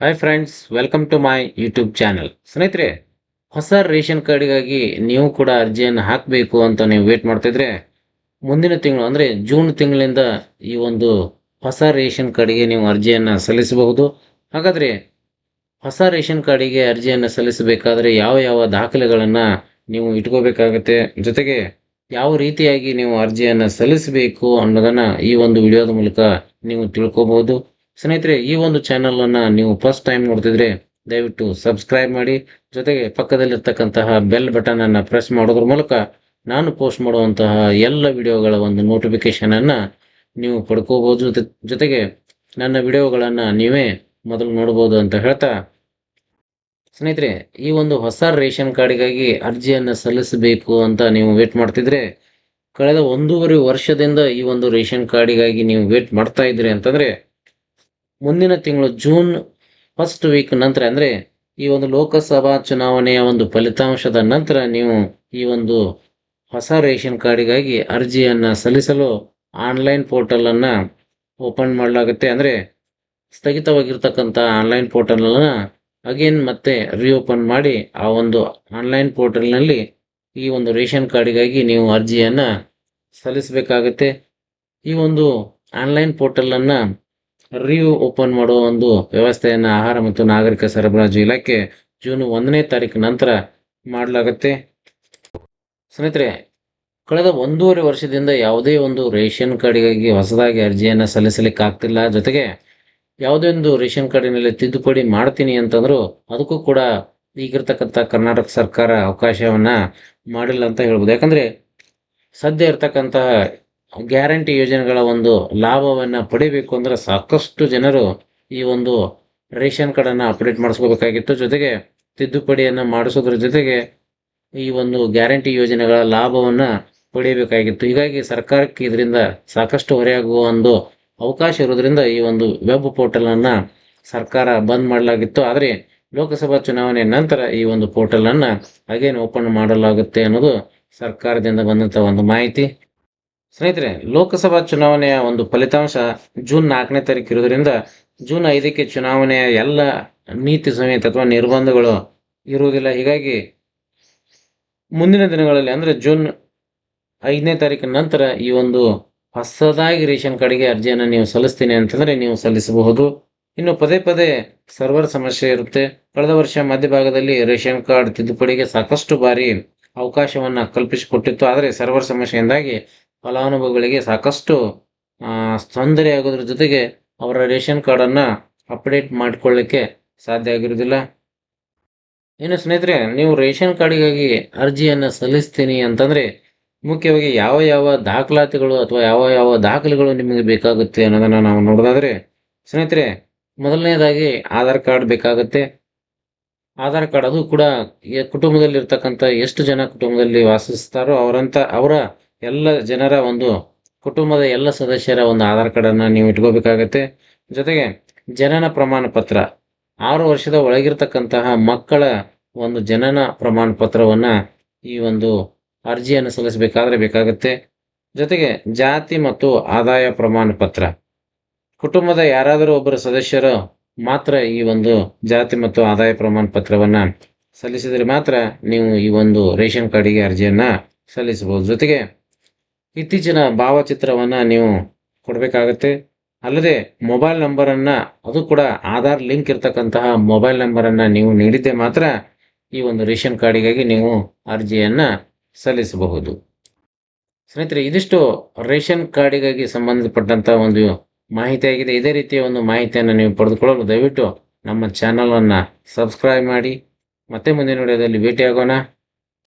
Hi friends welcome to my YouTube channel ಸ್ನೇಹಿತರೆ, ಹೊಸ ration ಕಾರ್ಡಿಗಾಗಿ ನೀವು ಕೂಡ ಅರ್ಜಿಯನ್ನು ಹಾಕಬೇಕು ಅಂತ ನೀವು ವೇಟ್ ಮಾಡ್ತಿದ್ರೆ, ಮುಂದಿನ ತಿಂಗಳು ಅಂದರೆ ಜೂನ್ ತಿಂಗಳಿಂದ ಈ ಒಂದು ಹೊಸ ರೇಷನ್ ಕಾರ್ಡಿಗೆ ನೀವು ಅರ್ಜಿಯನ್ನು ಸಲ್ಲಿಸಬಹುದು. ಹಾಗಾದರೆ ಹೊಸ ರೇಷನ್ ಕಾರ್ಡಿಗೆ ಅರ್ಜಿಯನ್ನು ಸಲ್ಲಿಸಬೇಕಾದ್ರೆ ಯಾವ ಯಾವ ದಾಖಲೆಗಳನ್ನು ನೀವು ಇಟ್ಕೋಬೇಕಾಗತ್ತೆ, ಜೊತೆಗೆ ಯಾವ ರೀತಿಯಾಗಿ ನೀವು ಅರ್ಜಿಯನ್ನು ಸಲ್ಲಿಸಬೇಕು ಅನ್ನೋದನ್ನು ಈ ಒಂದು ವಿಡಿಯೋದ ಮೂಲಕ ನೀವು ತಿಳ್ಕೊಬಹುದು. ಸ್ನೇಹಿತರೆ, ಈ ಒಂದು ಚಾನಲನ್ನು ನೀವು ಫಸ್ಟ್ ಟೈಮ್ ನೋಡ್ತಿದ್ರೆ ದಯವಿಟ್ಟು ಸಬ್ಸ್ಕ್ರೈಬ್ ಮಾಡಿ, ಜೊತೆಗೆ ಪಕ್ಕದಲ್ಲಿರ್ತಕ್ಕಂತಹ ಬೆಲ್ ಬಟನ್ ಅನ್ನು ಪ್ರೆಸ್ ಮಾಡೋದ್ರ ಮೂಲಕ ನಾನು ಪೋಸ್ಟ್ ಮಾಡುವಂತಹ ಎಲ್ಲ ವಿಡಿಯೋಗಳ ಒಂದು ನೋಟಿಫಿಕೇಶನ್ ಅನ್ನ ನೀವು ಪಡ್ಕೋಬಹುದು. ಜೊತೆ- ಜೊತೆಗೆ ನನ್ನ ವಿಡಿಯೋಗಳನ್ನು ನೀವೇ ಮೊದಲು ನೋಡ್ಬೋದು ಅಂತ ಹೇಳ್ತಾ, ಸ್ನೇಹಿತರೆ, ಈ ಒಂದು ಹೊಸ ರೇಷನ್ ಕಾರ್ಡಿಗಾಗಿ ಅರ್ಜಿಯನ್ನು ಸಲ್ಲಿಸಬೇಕು ಅಂತ ನೀವು ವೇಟ್ ಮಾಡ್ತಿದ್ರೆ, ಕಳೆದ ಒಂದೂವರೆ ವರ್ಷದಿಂದ ಈ ಒಂದು ರೇಷನ್ ಕಾರ್ಡಿಗಾಗಿ ನೀವು ವೇಟ್ ಮಾಡ್ತಾ ಇದ್ರಿ ಅಂತಂದ್ರೆ ಮುಂದಿನ ತಿಂಗಳು ಜೂನ್ ಫಸ್ಟ್ ವೀಕ್ ನಂತರ ಅಂದರೆ ಈ ಒಂದು ಲೋಕಸಭಾ ಚುನಾವಣೆಯ ಒಂದು ಫಲಿತಾಂಶದ ನಂತರ ನೀವು ಈ ಒಂದು ಹೊಸ ರೇಷನ್ ಕಾರ್ಡಿಗಾಗಿ ಅರ್ಜಿಯನ್ನು ಸಲ್ಲಿಸಲು ಆನ್ಲೈನ್ ಪೋರ್ಟಲನ್ನು ಓಪನ್ ಮಾಡಲಾಗುತ್ತೆ. ಅಂದರೆ ಸ್ಥಗಿತವಾಗಿರ್ತಕ್ಕಂಥ ಆನ್ಲೈನ್ ಪೋರ್ಟಲನ್ನು ಅಗೇನ್ ಮತ್ತೆ ರಿಓಪನ್ ಮಾಡಿ ಆ ಒಂದು ಆನ್ಲೈನ್ ಪೋರ್ಟಲ್ನಲ್ಲಿ ಈ ಒಂದು ರೇಷನ್ ಕಾರ್ಡಿಗಾಗಿ ನೀವು ಅರ್ಜಿಯನ್ನು ಸಲ್ಲಿಸಬೇಕಾಗುತ್ತೆ. ಈ ಒಂದು ಆನ್ಲೈನ್ ಪೋರ್ಟಲನ್ನು ರಿವ್ಯೂ ಓಪನ್ ಮಾಡುವ ಒಂದು ವ್ಯವಸ್ಥೆಯನ್ನು ಆಹಾರ ಮತ್ತು ನಾಗರಿಕ ಸರಬರಾಜು ಇಲಾಖೆ ಜೂನ್ ಒಂದನೇ ತಾರೀಕು ನಂತರ ಮಾಡಲಾಗುತ್ತೆ. ಸ್ನೇಹಿತರೆ, ಕಳೆದ ಒಂದೂವರೆ ವರ್ಷದಿಂದ ಯಾವುದೇ ಒಂದು ರೇಷನ್ ಕಾರ್ಡಿಗಾಗಿ ಹೊಸದಾಗಿ ಅರ್ಜಿಯನ್ನು ಸಲ್ಲಿಸಲಿಕ್ಕೆ ಆಗ್ತಿಲ್ಲ ಜೊತೆಗೆ ಯಾವುದೇ ಒಂದು ರೇಷನ್ ಕಾರ್ಡಿನಲ್ಲಿ ತಿದ್ದುಪಡಿ ಮಾಡ್ತೀನಿ ಅಂತಂದರೂ ಅದಕ್ಕೂ ಕೂಡ ಈಗಿರ್ತಕ್ಕಂಥ ಕರ್ನಾಟಕ ಸರ್ಕಾರ ಅವಕಾಶವನ್ನು ಮಾಡಿಲ್ಲ ಅಂತ ಹೇಳ್ಬೋದು. ಯಾಕಂದರೆ ಸದ್ಯ ಇರ್ತಕ್ಕಂತಹ ಗ್ಯಾರಂಟಿ ಯೋಜನೆಗಳ ಒಂದು ಲಾಭವನ್ನು ಪಡಿಬೇಕು ಅಂದ್ರೆ ಸಾಕಷ್ಟು ಜನರು ಈ ಒಂದು ರೇಷನ್ ಕಾರ್ಡನ್ನು ಅಪ್ಡೇಟ್ ಮಾಡಿಸ್ಕೋಬೇಕಾಗಿತ್ತು. ಜೊತೆಗೆ ತಿದ್ದುಪಡಿಯನ್ನು ಮಾಡಿಸೋದ್ರ ಜೊತೆಗೆ ಈ ಒಂದು ಗ್ಯಾರಂಟಿ ಯೋಜನೆಗಳ ಲಾಭವನ್ನು ಪಡೆಯಬೇಕಾಗಿತ್ತು ಹೀಗಾಗಿ ಸರ್ಕಾರಕ್ಕೆ ಇದರಿಂದ ಸಾಕಷ್ಟು ಹೊರೆಯಾಗುವ ಒಂದು ಅವಕಾಶ ಇರೋದ್ರಿಂದ ಈ ಒಂದು ವೆಬ್ ಪೋರ್ಟಲನ್ನು ಸರ್ಕಾರ ಬಂದ್ ಮಾಡಲಾಗಿತ್ತು. ಆದರೆ ಲೋಕಸಭಾ ಚುನಾವಣೆ ನಂತರ ಈ ಒಂದು ಪೋರ್ಟಲನ್ನು ಅಗೇನ್ ಓಪನ್ ಮಾಡಲಾಗುತ್ತೆ ಅನ್ನೋದು ಸರ್ಕಾರದಿಂದ ಬಂದಂಥ ಒಂದು ಮಾಹಿತಿ. ಸ್ನೇಹಿತರೆ, ಲೋಕಸಭಾ ಚುನಾವಣೆಯ ಒಂದು ಫಲಿತಾಂಶ ಜೂನ್ ನಾಲ್ಕನೇ ತಾರೀಕು ಇರೋದ್ರಿಂದ ಜೂನ್ ಐದಕ್ಕೆ ಚುನಾವಣೆಯ ಎಲ್ಲ ನೀತಿ ಸಂಹಿತೆ ಅಥವಾ ನಿರ್ಬಂಧಗಳು ಇರುವುದಿಲ್ಲ. ಹೀಗಾಗಿ ಮುಂದಿನ ದಿನಗಳಲ್ಲಿ ಅಂದರೆ ಜೂನ್ ಐದನೇ ತಾರೀಕಿನ ನಂತರ ಈ ಒಂದು ಹೊಸದಾಗಿ ರೇಷನ್ ಕಾರ್ಡ್ಗೆ ಅರ್ಜಿಯನ್ನು ನೀವು ಸಲ್ಲಿಸ್ತೀನಿ ಅಂತಂದರೆ ನೀವು ಸಲ್ಲಿಸಬಹುದು. ಇನ್ನು ಪದೇ ಪದೇ ಸರ್ವರ್ ಸಮಸ್ಯೆ ಇರುತ್ತೆ. ಕಳೆದ ವರ್ಷ ಮಧ್ಯಭಾಗದಲ್ಲಿ ರೇಷನ್ ಕಾರ್ಡ್ ತಿದ್ದುಪಡಿಗೆ ಸಾಕಷ್ಟು ಬಾರಿ ಅವಕಾಶವನ್ನ ಕಲ್ಪಿಸಿಕೊಟ್ಟಿತ್ತು. ಆದರೆ ಸರ್ವರ್ ಸಮಸ್ಯೆಯಿಂದಾಗಿ ಫಲಾನುಭವಿಗಳಿಗೆ ಸಾಕಷ್ಟು ತೊಂದರೆ ಆಗೋದ್ರ ಜೊತೆಗೆ ಅವರ ರೇಷನ್ ಕಾರ್ಡನ್ನು ಅಪ್ಡೇಟ್ ಮಾಡಿಕೊಳ್ಳಿಕ್ಕೆ ಸಾಧ್ಯ ಆಗಿರೋದಿಲ್ಲ ಇನ್ನು ಸ್ನೇಹಿತರೆ, ನೀವು ರೇಷನ್ ಕಾರ್ಡಿಗಾಗಿ ಅರ್ಜಿಯನ್ನು ಸಲ್ಲಿಸ್ತೀನಿ ಅಂತಂದರೆ ಮುಖ್ಯವಾಗಿ ಯಾವ ಯಾವ ದಾಖಲಾತಿಗಳು ಅಥವಾ ಯಾವ ಯಾವ ದಾಖಲೆಗಳು ನಿಮಗೆ ಬೇಕಾಗುತ್ತೆ ಅನ್ನೋದನ್ನು ನಾವು ನೋಡೋದಾದರೆ, ಸ್ನೇಹಿತರೆ, ಮೊದಲನೇದಾಗಿ ಆಧಾರ್ ಕಾರ್ಡ್ ಬೇಕಾಗುತ್ತೆ. ಆಧಾರ್ ಕಾರ್ಡ್ ಅದು ಕೂಡ ಕುಟುಂಬದಲ್ಲಿರ್ತಕ್ಕಂಥ ಎಷ್ಟು ಜನ ಕುಟುಂಬದಲ್ಲಿ ವಾಸಿಸ್ತಾರೋ ಅವರಂತ, ಅವರ ಎಲ್ಲ ಜನರ ಒಂದು ಕುಟುಂಬದ ಎಲ್ಲ ಸದಸ್ಯರ ಒಂದು ಆಧಾರ್ ಕಾರ್ಡನ್ನು ನೀವು ಇಟ್ಕೋಬೇಕಾಗತ್ತೆ. ಜೊತೆಗೆ ಜನನ ಪ್ರಮಾಣ ಪತ್ರ. ಆರು ವರ್ಷದ ಒಳಗಿರ್ತಕ್ಕಂತಹ ಮಕ್ಕಳ ಒಂದು ಜನನ ಪ್ರಮಾಣ ಪತ್ರವನ್ನು ಈ ಒಂದು ಅರ್ಜಿಯನ್ನು ಸಲ್ಲಿಸಬೇಕಾದ್ರೆ ಬೇಕಾಗುತ್ತೆ. ಜೊತೆಗೆ ಜಾತಿ ಮತ್ತು ಆದಾಯ ಪ್ರಮಾಣ ಪತ್ರ. ಕುಟುಂಬದ ಯಾರಾದರೂ ಒಬ್ಬರ ಸದಸ್ಯರು ಮಾತ್ರ ಈ ಒಂದು ಜಾತಿ ಮತ್ತು ಆದಾಯ ಪ್ರಮಾಣ ಪತ್ರವನ್ನು ಸಲ್ಲಿಸಿದರೆ ಮಾತ್ರ ನೀವು ಈ ಒಂದು ರೇಷನ್ ಕಾರ್ಡಿಗೆ ಅರ್ಜಿಯನ್ನು ಸಲ್ಲಿಸಬಹುದು. ಜೊತೆಗೆ ಇತ್ತೀಚಿನ ಭಾವಚಿತ್ರವನ್ನು ನೀವು ಕೊಡಬೇಕಾಗತ್ತೆ. ಅಲ್ಲದೆ ಮೊಬೈಲ್ ನಂಬರನ್ನು, ಅದು ಕೂಡ ಆಧಾರ್ ಲಿಂಕ್ ಇರ್ತಕ್ಕಂತಹ ಮೊಬೈಲ್ ನಂಬರನ್ನು ನೀವು ನೀಡಿದ್ದೆ ಮಾತ್ರ ಈ ಒಂದು ರೇಷನ್ ಕಾರ್ಡಿಗಾಗಿ ನೀವು ಅರ್ಜಿಯನ್ನು ಸಲ್ಲಿಸಬಹುದು. ಸ್ನೇಹಿತರೆ, ಇದಿಷ್ಟು ರೇಷನ್ ಕಾರ್ಡಿಗಾಗಿ ಸಂಬಂಧಪಟ್ಟಂಥ ಒಂದು ಮಾಹಿತಿಯಾಗಿದೆ ಇದೇ ರೀತಿಯ ಒಂದು ಮಾಹಿತಿಯನ್ನು ನೀವು ಪಡೆದುಕೊಳ್ಳಲು ದಯವಿಟ್ಟು ನಮ್ಮ ಚಾನಲನ್ನು ಸಬ್ಸ್ಕ್ರೈಬ್ ಮಾಡಿ. ಮತ್ತೆ ಮುಂದಿನ ವಿಡಿಯೋದಲ್ಲಿ ಭೇಟಿಯಾಗೋಣ.